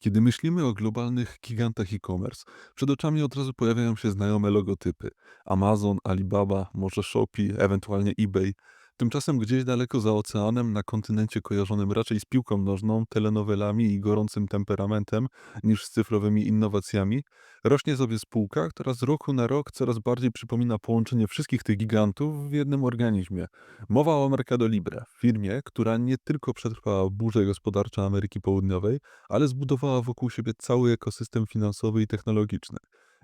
Kiedy myślimy o globalnych gigantach e-commerce, przed oczami od razu pojawiają się znajome logotypy: Amazon, Alibaba, może Shopee, ewentualnie eBay. Tymczasem gdzieś daleko za oceanem, na kontynencie kojarzonym raczej z piłką nożną, telenowelami i gorącym temperamentem niż z cyfrowymi innowacjami, rośnie sobie spółka, która z roku na rok coraz bardziej przypomina połączenie wszystkich tych gigantów w jednym organizmie. Mowa o Mercado Libre, firmie, która nie tylko przetrwała burze gospodarcze Ameryki Południowej, ale zbudowała wokół siebie cały ekosystem finansowy i technologiczny.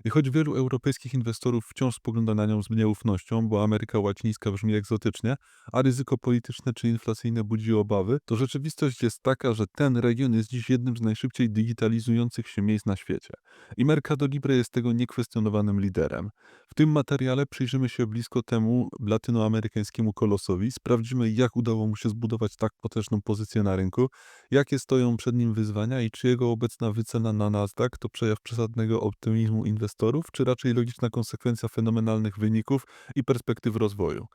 I choć wielu europejskich inwestorów wciąż spogląda na nią z nieufnością, bo Ameryka Łacińska brzmi egzotycznie, a ryzyko polityczne czy inflacyjne budzi obawy, to rzeczywistość jest taka, że ten region jest dziś jednym z najszybciej digitalizujących się miejsc na świecie. I Mercado Libre jest tego niekwestionowanym liderem. W tym materiale przyjrzymy się blisko temu latynoamerykańskiemu kolosowi, sprawdzimy jak udało mu się zbudować tak potężną pozycję na rynku, jakie stoją przed nim wyzwania i czy jego obecna wycena na Nasdaq to przejaw przesadnego optymizmu inwestorów, czy raczej logiczna konsekwencja fenomenalnych wyników i perspektyw rozwoju.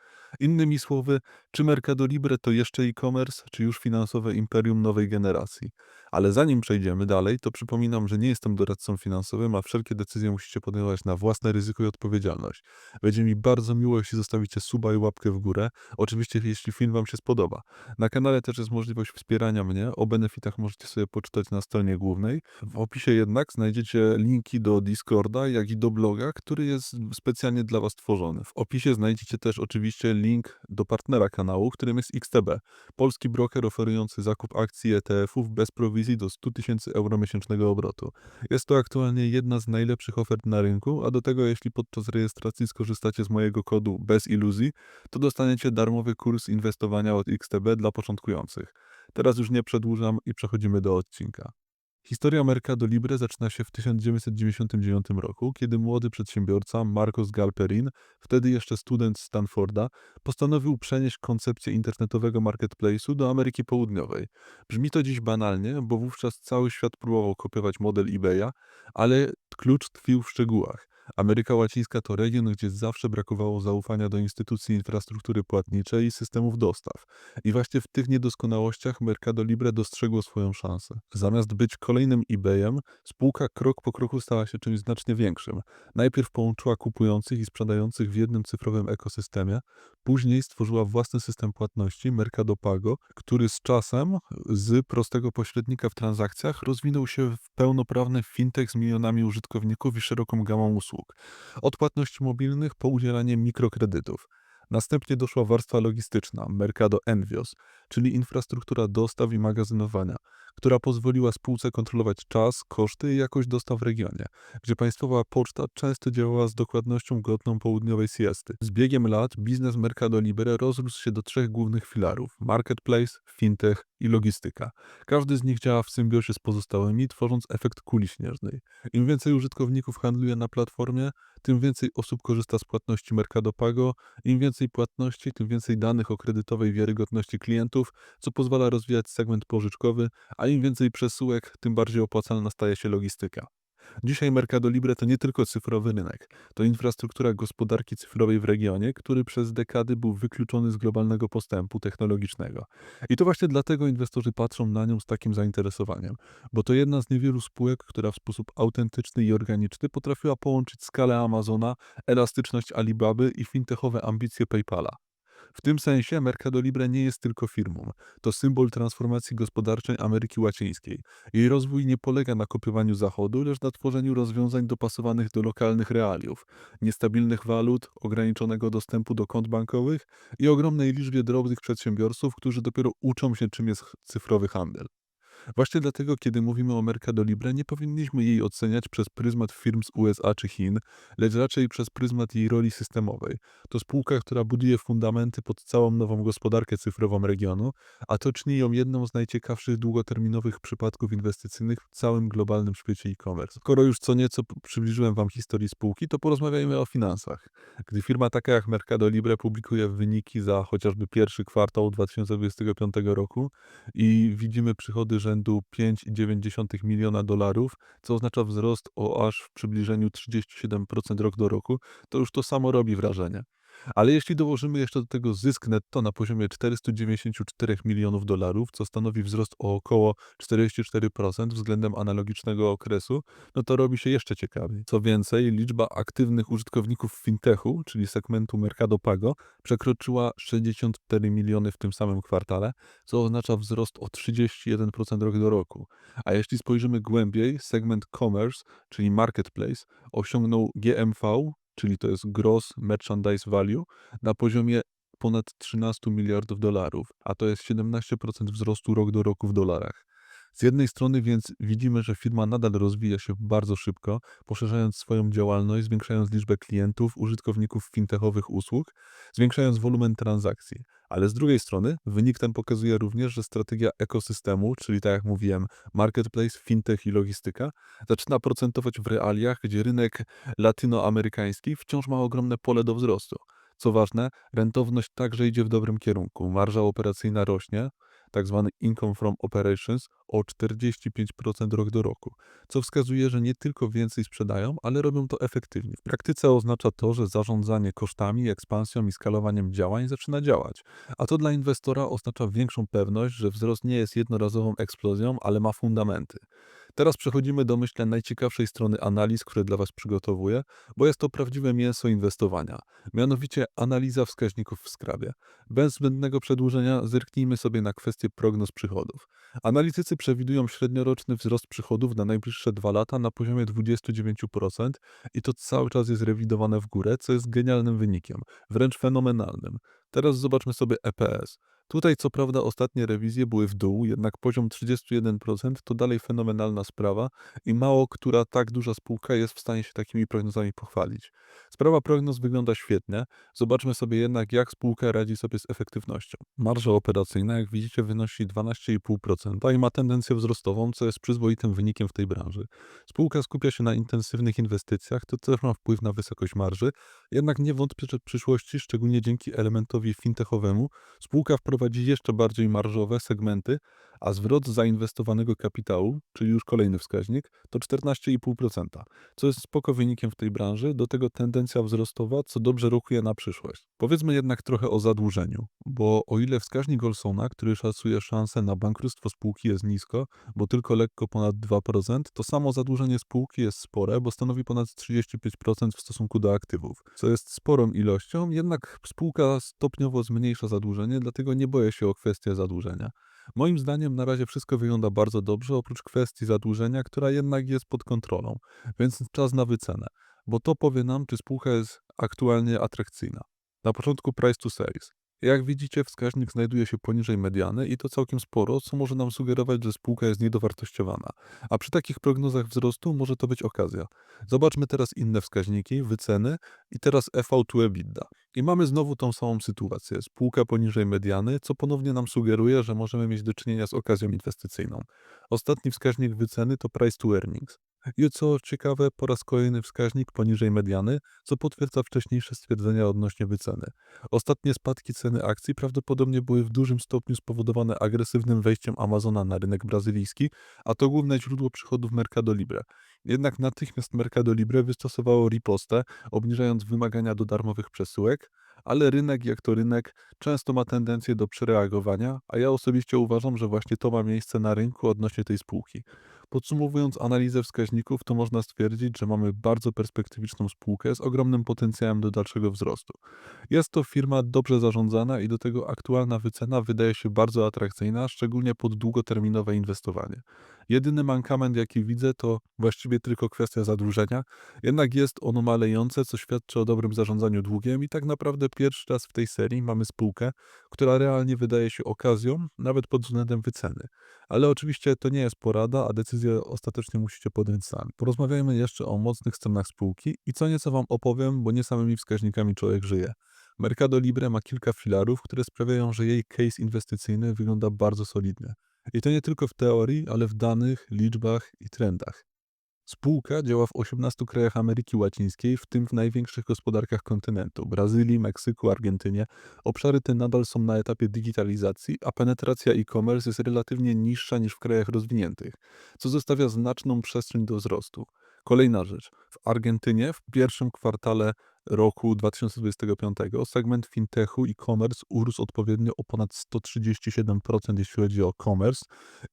Innymi słowy, czy Mercado Libre to jeszcze e-commerce, czy już finansowe imperium nowej generacji? Ale zanim przejdziemy dalej, to przypominam, że nie jestem doradcą finansowym, a wszelkie decyzje musicie podejmować na własne ryzyko i odpowiedzialność. Będzie mi bardzo miło, jeśli zostawicie suba i łapkę w górę. Oczywiście, jeśli film Wam się spodoba. Na kanale też jest możliwość wspierania mnie. O benefitach możecie sobie poczytać na stronie głównej. W opisie jednak znajdziecie linki do Discorda, jak i do bloga, który jest specjalnie dla Was tworzony. W opisie znajdziecie też oczywiście link do partnera kanału, którym jest XTB, polski broker oferujący zakup akcji ETF-ów bez prowizji do 100 tysięcy euro miesięcznego obrotu. Jest to aktualnie jedna z najlepszych ofert na rynku, a do tego jeśli podczas rejestracji skorzystacie z mojego kodu bez iluzji, to dostaniecie darmowy kurs inwestowania od XTB dla początkujących. Teraz już nie przedłużam i przechodzimy do odcinka. Historia Mercado Libre zaczyna się w 1999 roku, kiedy młody przedsiębiorca Marcos Galperin, wtedy jeszcze student Stanforda, postanowił przenieść koncepcję internetowego marketplace'u do Ameryki Południowej. Brzmi to dziś banalnie, bo wówczas cały świat próbował kopiować model eBaya, ale klucz tkwił w szczegółach. Ameryka Łacińska to region, gdzie zawsze brakowało zaufania do instytucji infrastruktury płatniczej i systemów dostaw. I właśnie w tych niedoskonałościach Mercado Libre dostrzegło swoją szansę. Zamiast być kolejnym eBayem, spółka krok po kroku stała się czymś znacznie większym. Najpierw połączyła kupujących i sprzedających w jednym cyfrowym ekosystemie, później stworzyła własny system płatności Mercado Pago, który z czasem z prostego pośrednika w transakcjach rozwinął się w pełnoprawny fintech z milionami użytkowników i szeroką gamą usług. Od płatności mobilnych po udzielanie mikrokredytów. Następnie doszła warstwa logistyczna, Mercado Envios, czyli infrastruktura dostaw i magazynowania, która pozwoliła spółce kontrolować czas, koszty i jakość dostaw w regionie, gdzie państwowa poczta często działała z dokładnością godną południowej siesty. Z biegiem lat biznes Mercado Libre rozrósł się do trzech głównych filarów: marketplace, fintech i logistyka. Każdy z nich działa w symbiozie z pozostałymi, tworząc efekt kuli śnieżnej. Im więcej użytkowników handluje na platformie, tym więcej osób korzysta z płatności Mercado Pago, im więcej płatności, tym więcej danych o kredytowej wiarygodności klientów, co pozwala rozwijać segment pożyczkowy, a im więcej przesyłek, tym bardziej opłacalna staje się logistyka. Dzisiaj Mercado Libre to nie tylko cyfrowy rynek, to infrastruktura gospodarki cyfrowej w regionie, który przez dekady był wykluczony z globalnego postępu technologicznego. I to właśnie dlatego inwestorzy patrzą na nią z takim zainteresowaniem, bo to jedna z niewielu spółek, która w sposób autentyczny i organiczny potrafiła połączyć skalę Amazona, elastyczność Alibaby i fintechowe ambicje PayPala. W tym sensie Mercado Libre nie jest tylko firmą. To symbol transformacji gospodarczej Ameryki Łacińskiej. Jej rozwój nie polega na kopiowaniu Zachodu, lecz na tworzeniu rozwiązań dopasowanych do lokalnych realiów, niestabilnych walut, ograniczonego dostępu do kont bankowych i ogromnej liczbie drobnych przedsiębiorców, którzy dopiero uczą się, czym jest cyfrowy handel. Właśnie dlatego, kiedy mówimy o Mercado Libre, nie powinniśmy jej oceniać przez pryzmat firm z USA czy Chin, lecz raczej przez pryzmat jej roli systemowej. To spółka, która buduje fundamenty pod całą nową gospodarkę cyfrową regionu, a to czyni ją jedną z najciekawszych długoterminowych przypadków inwestycyjnych w całym globalnym świecie e-commerce. Skoro już co nieco przybliżyłem Wam historii spółki, to porozmawiajmy o finansach. Gdy firma taka jak Mercado Libre publikuje wyniki za chociażby pierwszy kwartał 2025 roku i widzimy przychody rzędu 5,9 miliona dolarów, co oznacza wzrost o aż w przybliżeniu 37% rok do roku, to już to samo robi wrażenie. Ale jeśli dołożymy jeszcze do tego zysk netto na poziomie 494 milionów dolarów, co stanowi wzrost o około 44% względem analogicznego okresu, no to robi się jeszcze ciekawiej. Co więcej, liczba aktywnych użytkowników fintechu, czyli segmentu Mercado Pago, przekroczyła 64 miliony w tym samym kwartale, co oznacza wzrost o 31% rok do roku. A jeśli spojrzymy głębiej, segment commerce, czyli marketplace, osiągnął GMV, czyli to jest Gross Merchandise Value, na poziomie ponad 13 miliardów dolarów, a to jest 17% wzrostu rok do roku w dolarach. Z jednej strony więc widzimy, że firma nadal rozwija się bardzo szybko, poszerzając swoją działalność, zwiększając liczbę klientów, użytkowników fintechowych usług, zwiększając wolumen transakcji. Ale z drugiej strony wynik ten pokazuje również, że strategia ekosystemu, czyli tak jak mówiłem, marketplace, fintech i logistyka, zaczyna procentować w realiach, gdzie rynek latynoamerykański wciąż ma ogromne pole do wzrostu. Co ważne, rentowność także idzie w dobrym kierunku. Marża operacyjna rośnie, tak zwany income from operations, o 45% rok do roku, co wskazuje, że nie tylko więcej sprzedają, ale robią to efektywnie. W praktyce oznacza to, że zarządzanie kosztami, ekspansją i skalowaniem działań zaczyna działać, a to dla inwestora oznacza większą pewność, że wzrost nie jest jednorazową eksplozją, ale ma fundamenty. Teraz przechodzimy do myślę najciekawszej strony analiz, które dla Was przygotowuję, bo jest to prawdziwe mięso inwestowania, mianowicie analiza wskaźników w skrabie. Bez zbędnego przedłużenia zerknijmy sobie na kwestię prognoz przychodów. Analitycy przewidują średnioroczny wzrost przychodów na najbliższe dwa lata na poziomie 29% i to cały czas jest rewidowane w górę, co jest genialnym wynikiem, wręcz fenomenalnym. Teraz zobaczmy sobie EPS. Tutaj co prawda ostatnie rewizje były w dół, jednak poziom 31% to dalej fenomenalna sprawa i mało która tak duża spółka jest w stanie się takimi prognozami pochwalić. Sprawa prognoz wygląda świetnie, zobaczmy sobie jednak jak spółka radzi sobie z efektywnością. Marża operacyjna jak widzicie wynosi 12,5% i ma tendencję wzrostową, co jest przyzwoitym wynikiem w tej branży. Spółka skupia się na intensywnych inwestycjach, to też ma wpływ na wysokość marży, jednak nie wątpię, że w przyszłości, szczególnie dzięki elementowi fintechowemu, spółka wprowadzi jeszcze bardziej marżowe segmenty, a zwrot zainwestowanego kapitału, czyli już kolejny wskaźnik, to 14,5%, co jest spoko wynikiem w tej branży, do tego tendencja wzrostowa, co dobrze rokuje na przyszłość. Powiedzmy jednak trochę o zadłużeniu, bo o ile wskaźnik Olsona, który szacuje szanse na bankructwo spółki jest nisko, bo tylko lekko ponad 2%, to samo zadłużenie spółki jest spore, bo stanowi ponad 35% w stosunku do aktywów, co jest sporą ilością, jednak spółka stopniowo zmniejsza zadłużenie, dlatego nie boję się o kwestię zadłużenia. Moim zdaniem na razie wszystko wygląda bardzo dobrze, oprócz kwestii zadłużenia, która jednak jest pod kontrolą, więc czas na wycenę, bo to powie nam, czy spółka jest aktualnie atrakcyjna. Na początku price to sales. Jak widzicie, wskaźnik znajduje się poniżej mediany i to całkiem sporo, co może nam sugerować, że spółka jest niedowartościowana. A przy takich prognozach wzrostu może to być okazja. Zobaczmy teraz inne wskaźniki, wyceny i teraz EV to EBITDA. I mamy znowu tą samą sytuację. Spółka poniżej mediany, co ponownie nam sugeruje, że możemy mieć do czynienia z okazją inwestycyjną. Ostatni wskaźnik wyceny to price to earnings. I co ciekawe, po raz kolejny wskaźnik poniżej mediany, co potwierdza wcześniejsze stwierdzenia odnośnie wyceny. Ostatnie spadki ceny akcji prawdopodobnie były w dużym stopniu spowodowane agresywnym wejściem Amazona na rynek brazylijski, a to główne źródło przychodów Mercado Libre. Jednak natychmiast Mercado Libre wystosowało ripostę, obniżając wymagania do darmowych przesyłek, ale rynek jak to rynek często ma tendencję do przereagowania, a ja osobiście uważam, że właśnie to ma miejsce na rynku odnośnie tej spółki. Podsumowując analizę wskaźników, to można stwierdzić, że mamy bardzo perspektywiczną spółkę z ogromnym potencjałem do dalszego wzrostu. Jest to firma dobrze zarządzana i do tego aktualna wycena wydaje się bardzo atrakcyjna, szczególnie pod długoterminowe inwestowanie. Jedyny mankament, jaki widzę, to właściwie tylko kwestia zadłużenia, jednak jest ono malejące, co świadczy o dobrym zarządzaniu długiem i tak naprawdę pierwszy raz w tej serii mamy spółkę, która realnie wydaje się okazją, nawet pod względem wyceny. Ale oczywiście to nie jest porada, a decyzję ostatecznie musicie podjąć sami. Porozmawiajmy jeszcze o mocnych stronach spółki i co nieco Wam opowiem, bo nie samymi wskaźnikami człowiek żyje. Mercado Libre ma kilka filarów, które sprawiają, że jej case inwestycyjny wygląda bardzo solidnie. I to nie tylko w teorii, ale w danych, liczbach i trendach. Spółka działa w 18 krajach Ameryki Łacińskiej, w tym w największych gospodarkach kontynentu Brazylii, Meksyku, Argentynie. Obszary te nadal są na etapie digitalizacji, a penetracja e-commerce jest relatywnie niższa niż w krajach rozwiniętych, co zostawia znaczną przestrzeń do wzrostu. Kolejna rzecz. W Argentynie w pierwszym kwartale roku 2025 segment fintechu i commerce urósł odpowiednio o ponad 137%, jeśli chodzi o commerce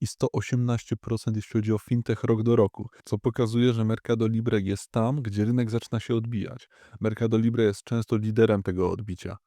i 118%, jeśli chodzi o fintech rok do roku, co pokazuje, że Mercado Libre jest tam, gdzie rynek zaczyna się odbijać. Mercado Libre jest często liderem tego odbicia.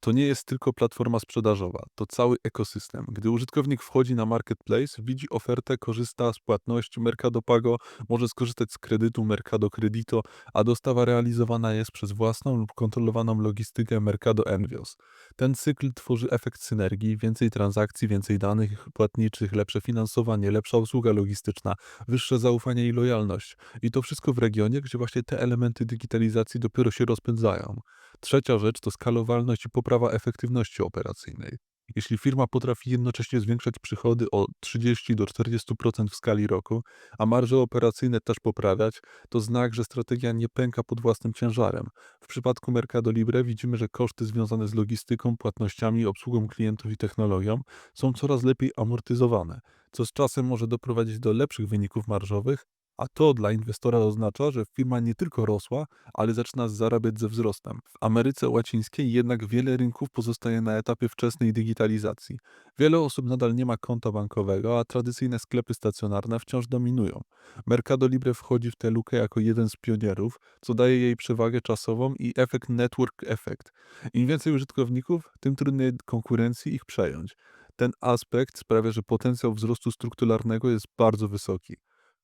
To nie jest tylko platforma sprzedażowa, to cały ekosystem. Gdy użytkownik wchodzi na marketplace, widzi ofertę, korzysta z płatności Mercado Pago, może skorzystać z kredytu Mercado Credito, a dostawa realizowana jest przez własną lub kontrolowaną logistykę Mercado Envios. Ten cykl tworzy efekt synergii, więcej transakcji, więcej danych płatniczych, lepsze finansowanie, lepsza usługa logistyczna, wyższe zaufanie i lojalność. I to wszystko w regionie, gdzie właśnie te elementy digitalizacji dopiero się rozpędzają. Trzecia rzecz to skalowalność i poprawa efektywności operacyjnej. Jeśli firma potrafi jednocześnie zwiększać przychody o 30 do 40% w skali roku, a marże operacyjne też poprawiać, to znak, że strategia nie pęka pod własnym ciężarem. W przypadku Mercado Libre widzimy, że koszty związane z logistyką, płatnościami, obsługą klientów i technologią są coraz lepiej amortyzowane, co z czasem może doprowadzić do lepszych wyników marżowych, a to dla inwestora oznacza, że firma nie tylko rosła, ale zaczyna zarabiać ze wzrostem. W Ameryce Łacińskiej jednak wiele rynków pozostaje na etapie wczesnej digitalizacji. Wiele osób nadal nie ma konta bankowego, a tradycyjne sklepy stacjonarne wciąż dominują. Mercado Libre wchodzi w tę lukę jako jeden z pionierów, co daje jej przewagę czasową i efekt network effect. Im więcej użytkowników, tym trudniej konkurencji ich przejąć. Ten aspekt sprawia, że potencjał wzrostu strukturalnego jest bardzo wysoki.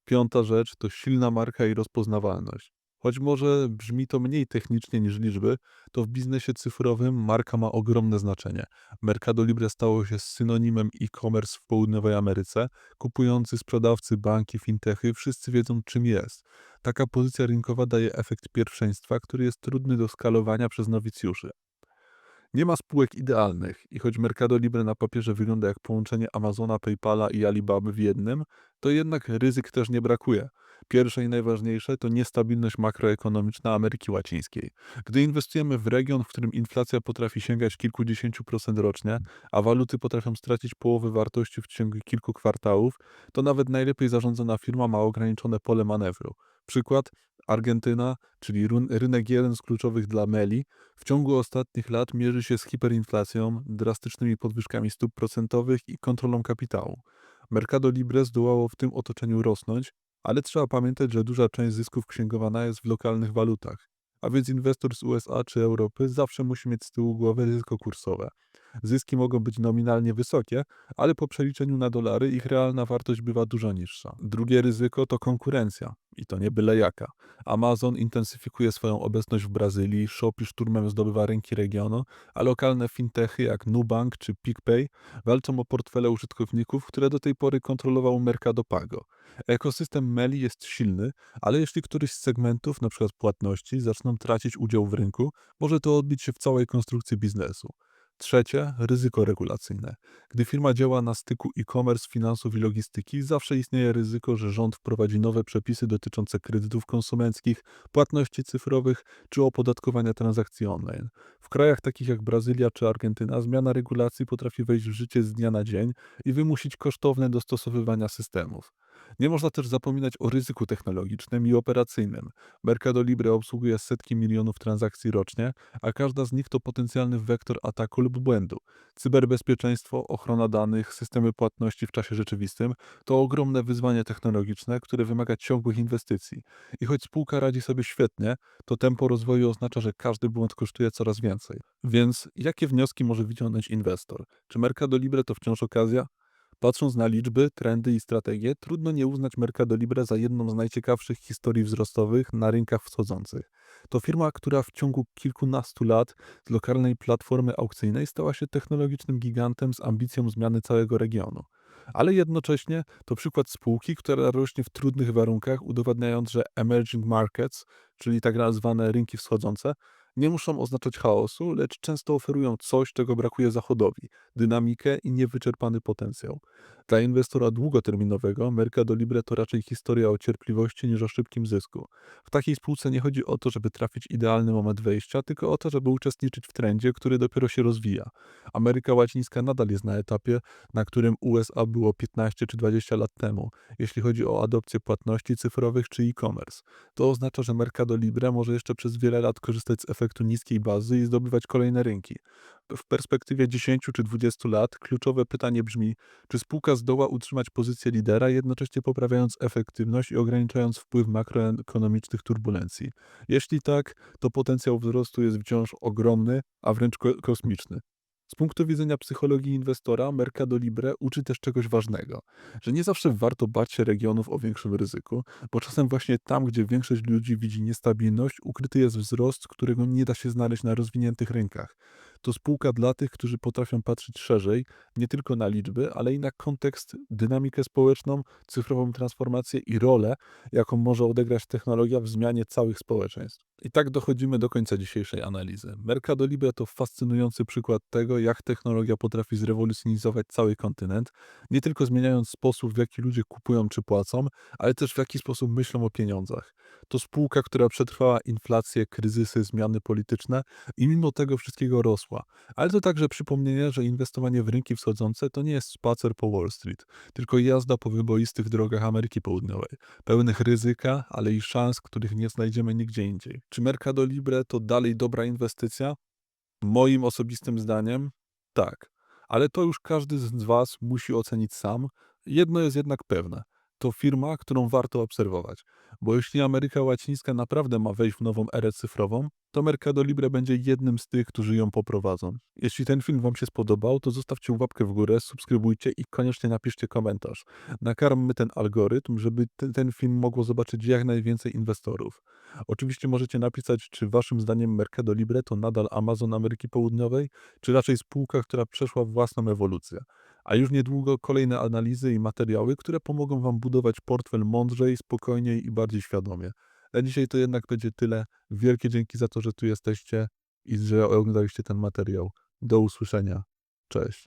Piąta rzecz to silna marka i rozpoznawalność. Choć może brzmi to mniej technicznie niż liczby, to w biznesie cyfrowym marka ma ogromne znaczenie. Mercado Libre stało się synonimem e-commerce w południowej Ameryce. Kupujący, sprzedawcy, banki, fintechy, wszyscy wiedzą czym jest. Taka pozycja rynkowa daje efekt pierwszeństwa, który jest trudny do skalowania przez nowicjuszy. Nie ma spółek idealnych i choć Mercado Libre na papierze wygląda jak połączenie Amazona, PayPala i Alibaby w jednym, to jednak ryzyk też nie brakuje. Pierwsze i najważniejsze to niestabilność makroekonomiczna Ameryki Łacińskiej. Gdy inwestujemy w region, w którym inflacja potrafi sięgać kilkudziesięciu procent rocznie, a waluty potrafią stracić połowę wartości w ciągu kilku kwartałów, to nawet najlepiej zarządzana firma ma ograniczone pole manewru. Przykład Argentyna, czyli ryn- rynek jeden z kluczowych dla Meli, w ciągu ostatnich lat mierzy się z hiperinflacją, drastycznymi podwyżkami stóp procentowych i kontrolą kapitału. Mercado Libre zdołało w tym otoczeniu rosnąć, ale trzeba pamiętać, że duża część zysków księgowana jest w lokalnych walutach. A więc inwestor z USA czy Europy zawsze musi mieć z tyłu głowy ryzyko kursowe. Zyski mogą być nominalnie wysokie, ale po przeliczeniu na dolary ich realna wartość bywa dużo niższa. Drugie ryzyko to konkurencja. I to nie byle jaka. Amazon intensyfikuje swoją obecność w Brazylii, Shopee szturmem zdobywa rynki regionu, a lokalne fintechy jak Nubank czy PicPay walczą o portfele użytkowników, które do tej pory kontrolował Mercado Pago. Ekosystem Meli jest silny, ale jeśli któryś z segmentów, np. płatności, zaczną tracić udział w rynku, może to odbić się w całej konstrukcji biznesu. Trzecie, ryzyko regulacyjne. Gdy firma działa na styku e-commerce, finansów i logistyki, zawsze istnieje ryzyko, że rząd wprowadzi nowe przepisy dotyczące kredytów konsumenckich, płatności cyfrowych czy opodatkowania transakcji online. W krajach takich jak Brazylia czy Argentyna zmiana regulacji potrafi wejść w życie z dnia na dzień i wymusić kosztowne dostosowywania systemów. Nie można też zapominać o ryzyku technologicznym i operacyjnym. Mercado Libre obsługuje setki milionów transakcji rocznie, a każda z nich to potencjalny wektor ataku lub błędu. Cyberbezpieczeństwo, ochrona danych, systemy płatności w czasie rzeczywistym to ogromne wyzwanie technologiczne, które wymaga ciągłych inwestycji. I choć spółka radzi sobie świetnie, to tempo rozwoju oznacza, że każdy błąd kosztuje coraz więcej. Więc jakie wnioski może wyciągnąć inwestor? Czy Mercado Libre to wciąż okazja? Patrząc na liczby, trendy i strategie, trudno nie uznać Mercado Libre za jedną z najciekawszych historii wzrostowych na rynkach wschodzących. To firma, która w ciągu kilkunastu lat z lokalnej platformy aukcyjnej stała się technologicznym gigantem z ambicją zmiany całego regionu. Ale jednocześnie to przykład spółki, która rośnie w trudnych warunkach, udowadniając, że emerging markets, czyli tak zwane rynki wschodzące, nie muszą oznaczać chaosu, lecz często oferują coś, czego brakuje Zachodowi dynamikę i niewyczerpany potencjał. Dla inwestora długoterminowego Mercado Libre to raczej historia o cierpliwości niż o szybkim zysku. W takiej spółce nie chodzi o to, żeby trafić idealny moment wejścia, tylko o to, żeby uczestniczyć w trendzie, który dopiero się rozwija. Ameryka Łacińska nadal jest na etapie, na którym USA było 15 czy 20 lat temu, jeśli chodzi o adopcję płatności cyfrowych czy e-commerce. To oznacza, że Mercado Libre może jeszcze przez wiele lat korzystać z efektu niskiej bazy i zdobywać kolejne rynki. W perspektywie 10 czy 20 lat kluczowe pytanie brzmi, czy spółka zdoła utrzymać pozycję lidera, jednocześnie poprawiając efektywność i ograniczając wpływ makroekonomicznych turbulencji. Jeśli tak, to potencjał wzrostu jest wciąż ogromny, a wręcz ko- kosmiczny. Z punktu widzenia psychologii inwestora, Mercado Libre uczy też czegoś ważnego, że nie zawsze warto bać się regionów o większym ryzyku, bo czasem właśnie tam, gdzie większość ludzi widzi niestabilność, ukryty jest wzrost, którego nie da się znaleźć na rozwiniętych rynkach. To spółka dla tych, którzy potrafią patrzeć szerzej, nie tylko na liczby, ale i na kontekst, dynamikę społeczną, cyfrową transformację i rolę, jaką może odegrać technologia w zmianie całych społeczeństw. I tak dochodzimy do końca dzisiejszej analizy. Mercado Libre to fascynujący przykład tego, jak technologia potrafi zrewolucjonizować cały kontynent, nie tylko zmieniając sposób, w jaki ludzie kupują czy płacą, ale też w jaki sposób myślą o pieniądzach. To spółka, która przetrwała inflację, kryzysy, zmiany polityczne i mimo tego wszystkiego rosła. Ale to także przypomnienie, że inwestowanie w rynki wschodzące to nie jest spacer po Wall Street, tylko jazda po wyboistych drogach Ameryki Południowej, pełnych ryzyka, ale i szans, których nie znajdziemy nigdzie indziej. Czy Mercado Libre to dalej dobra inwestycja? Moim osobistym zdaniem tak, ale to już każdy z Was musi ocenić sam. Jedno jest jednak pewne. To firma, którą warto obserwować, bo jeśli Ameryka Łacińska naprawdę ma wejść w nową erę cyfrową, to Mercado Libre będzie jednym z tych, którzy ją poprowadzą. Jeśli ten film Wam się spodobał, to zostawcie łapkę w górę, subskrybujcie i koniecznie napiszcie komentarz. Nakarmmy ten algorytm, żeby ten, ten film mogło zobaczyć jak najwięcej inwestorów. Oczywiście możecie napisać, czy Waszym zdaniem Mercado Libre to nadal Amazon Ameryki Południowej, czy raczej spółka, która przeszła własną ewolucję. A już niedługo kolejne analizy i materiały, które pomogą Wam budować portfel mądrzej, spokojniej i bardziej świadomie. Na dzisiaj to jednak będzie tyle. Wielkie dzięki za to, że tu jesteście i że oglądaliście ten materiał. Do usłyszenia. Cześć.